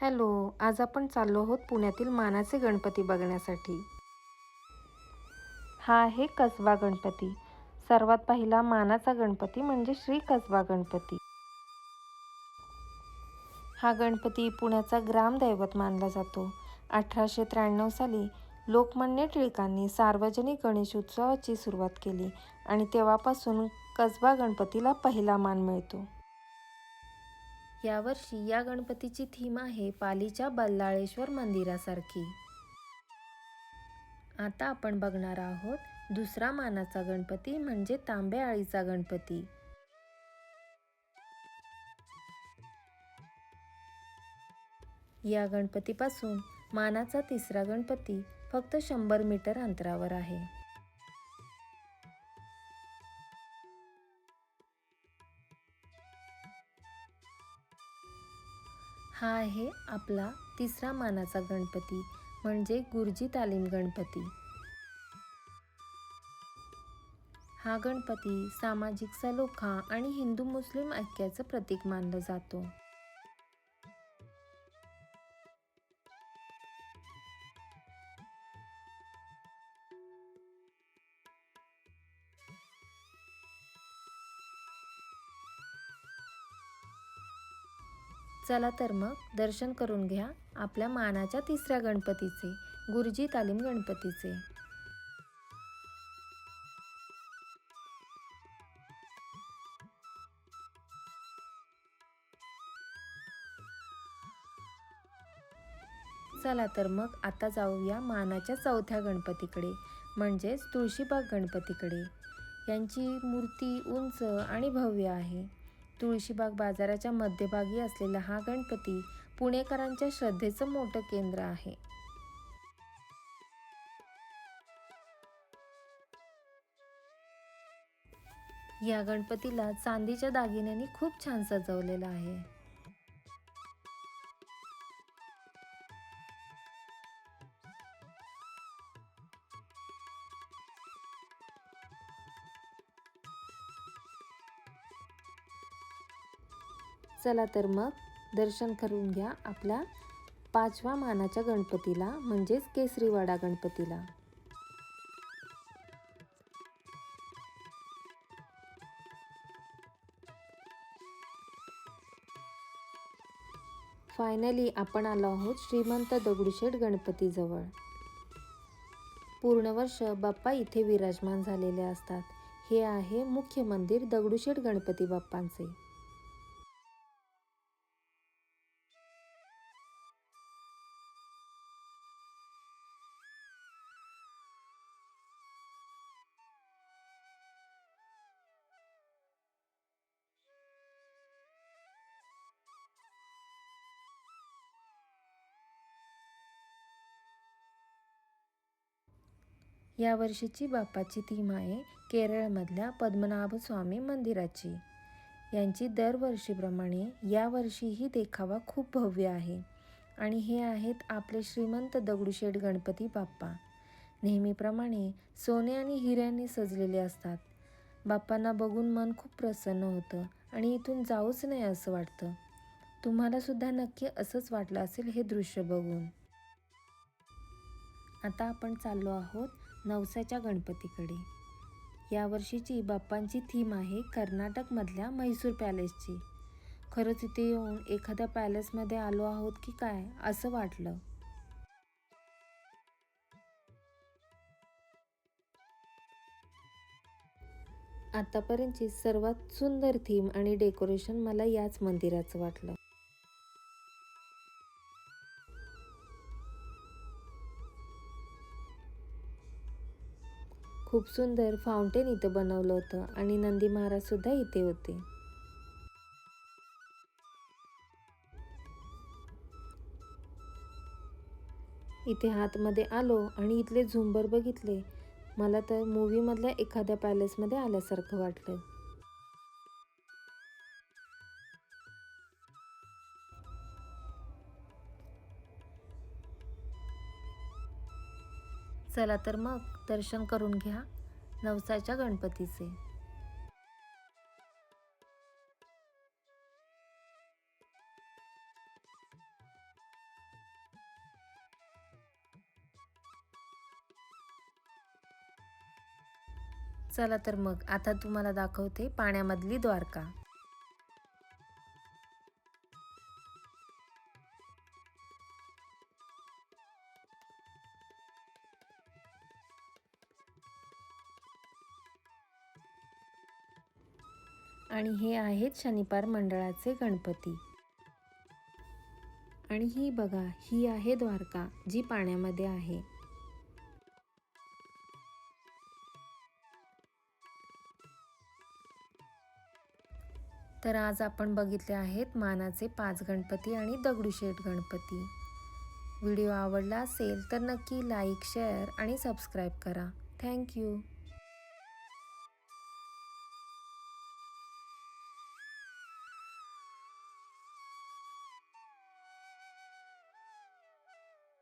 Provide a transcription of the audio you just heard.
Hello आज आपण चाललो आहोत पुण्यातील मानाचे गणपती बघण्यासाठी. हा आहे कसबा गणपती. सर्वात पहिला मानाचा गणपती म्हणजे श्री कसबा गणपती. हा गणपती पुण्याचा ग्रामदैवत मानला जातो. अठराशे त्र्याण्णव साली लोकमान्य टिळकांनी सार्वजनिक गणेश उत्सवाची सुरुवात केली आणि तेव्हापासून कसबा गणपतीला पहिला मान मिळतो. यावर्षी या गणपतीची थीम आहे पालीच्या बल्लाळेश्वर मंदिरासारखी. आता आपण बघणार आहोत दुसरा मानाचा गणपती म्हणजे तांबे आळीचा गणपती. या गणपतीपासून मानाचा तिसरा गणपती फक्त शंभर मीटर अंतरावर आहे. हा आहे आपला तिसरा मानाचा गणपती म्हणजे गुरुजी तालीम गणपती. हा गणपती सामाजिक सलोखा आणि हिंदू मुस्लिम ऐक्याचं प्रतीक मानलं जातो. चला तर मग दर्शन करून घ्या आपल्या मानाच्या तिसऱ्या गणपतीचे गुरुजी तालीम गणपतीचे. चला तर मग आता जाऊया मानाच्या चौथ्या गणपतीकडे म्हणजेच तुळशीबाग गणपतीकडे. यांची मूर्ती उंच आणि भव्य आहे. तुळशीबाग बाजाराच्या मध्यभागी असलेला हा गणपती पुणेकरांच्या श्रद्धेचं मोठं केंद्र आहे. या गणपतीला चांदीच्या दागिन्यांनी खूप छान सजवलेलं आहे. चला तर मग दर्शन करून घ्या आपल्या पाचव्या मानाच्या गणपतीला म्हणजेच केसरीवाडा गणपतीला. फायनली आपण आलो आहोत श्रीमंत दगडूशेठ गणपतीजवळ. पूर्ण वर्ष बाप्पा इथे विराजमान झालेले असतात. हे आहे मुख्य मंदिर दगडूशेठ गणपती बाप्पांचे. या वर्षीची बाप्पाची थीम आहे केरळमधल्या पद्मनाभ स्वामी मंदिराची. यांची दरवर्षीप्रमाणे यावर्षीही देखावा खूप भव्य आहे. आणि हे आहेत आपले श्रीमंत दगडूशेठ गणपती बाप्पा. नेहमीप्रमाणे सोने आणि हिऱ्यांनी सजलेले असतात. बाप्पांना बघून मन खूप प्रसन्न होतं आणि इथून जाऊच नाही असं वाटतं. तुम्हाला सुद्धा नक्की असंच वाटलं असेल हे दृश्य बघून. आता आपण चाललो आहोत नवसाच्या गणपतीकडे. यावर्षीची बाप्पांची थीम आहे कर्नाटकमधल्या म्हैसूर पॅलेसची. खरंच इथे येऊन एखाद्या पॅलेसमध्ये आलो आहोत की काय असं वाटलं. आतापर्यंतची सर्वात सुंदर थीम आणि डेकोरेशन मला याच मंदिराचं वाटलं. खूप सुंदर फाउंटेन इथं बनवलं होतं आणि नंदी महाराजसुद्धा इथे होते. इथे आतमध्ये आलो आणि इथले झुंबर बघितले. मला तर मूवीमधल्या एखाद्या पॅलेसमध्ये आल्यासारखं वाटलं. चला तर मग दर्शन करून घ्या नवसाच्या गणपतीचे. चला तर मग आता तुम्हाला दाखवते पाण्यामधली द्वारका. आणि हे आहेत शनिपार मंडळाचे गणपती. आणि ही बघा ही आहे द्वारका जी पाण्यामध्ये आहे. तर आज आपण बघितले आहेत मानाचे पाच गणपती आणि दगडूशेठ गणपती. व्हिडिओ आवडला असेल तर नक्की लाईक शेअर आणि सबस्क्राईब करा. Thank you